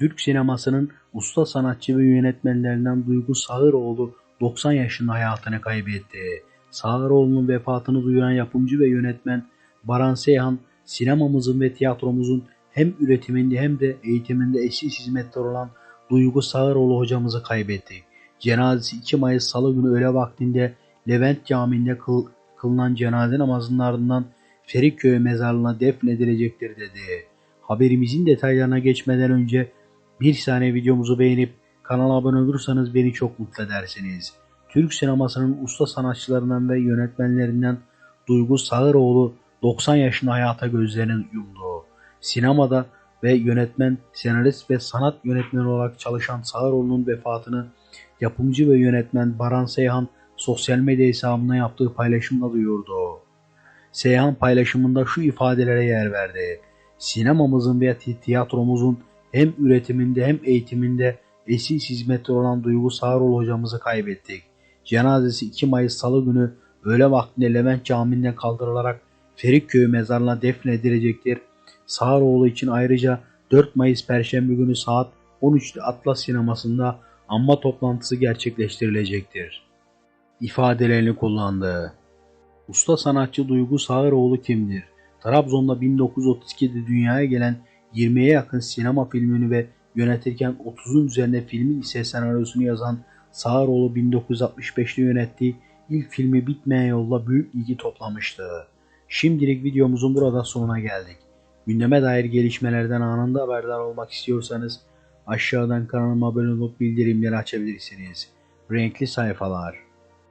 Türk sinemasının usta sanatçı ve yönetmenlerinden Duygu Sağıroğlu 90 yaşında hayatını kaybetti. Sağıroğlu'nun vefatını duyuran yapımcı ve yönetmen Baran Seyhan, sinemamızın ve tiyatromuzun hem üretiminde hem de eğitiminde eşsiz hizmetler olan Duygu Sağıroğlu hocamızı kaybetti. Cenazesi 2 Mayıs Salı günü öğle vaktinde Levent Camii'nde kıl, kılınan cenaze namazının ardından Ferikköy mezarlığına defnedilecektir dedi. Haberimizin detaylarına geçmeden önce bir saniye videomuzu beğenip kanala abone olursanız beni çok mutlu edersiniz. Türk sinemasının usta sanatçılarından ve yönetmenlerinden Duygu Sağıroğlu 90 yaşında hayata gözlerini yumdu. Sinemada ve yönetmen, senarist ve sanat yönetmeni olarak çalışan Sağıroğlu'nun vefatını yapımcı ve yönetmen Baran Seyhan sosyal medya hesabına yaptığı paylaşımla duyurdu. Seyhan paylaşımında şu ifadelere yer verdi. Sinemamızın ve ti- tiyatromuzun hem üretiminde hem eğitiminde eşsiz hizmetler olan Duygu Sağroğlu hocamızı kaybettik. Cenazesi 2 Mayıs Salı günü öğle vaktinde Levent Camii'nden kaldırılarak Ferikköy mezarına defnedilecektir. Sağroğlu için ayrıca 4 Mayıs Perşembe günü saat 13'te Atlas Sineması'nda anma toplantısı gerçekleştirilecektir. ifadelerini kullandı. Usta sanatçı Duygu Sağıroğlu kimdir? Trabzon'da 1932'de dünyaya gelen 20'ye yakın sinema filmini ve yönetirken 30'un üzerinde filmin ise senaryosunu yazan Sağıroğlu 1965'te yönettiği ilk filmi Bitmeyen Yolda büyük ilgi toplamıştı. Şimdilik videomuzun burada sonuna geldik. Gündeme dair gelişmelerden anında haberdar olmak istiyorsanız aşağıdan kanalıma abone olup bildirimleri açabilirsiniz. Renkli sayfalar.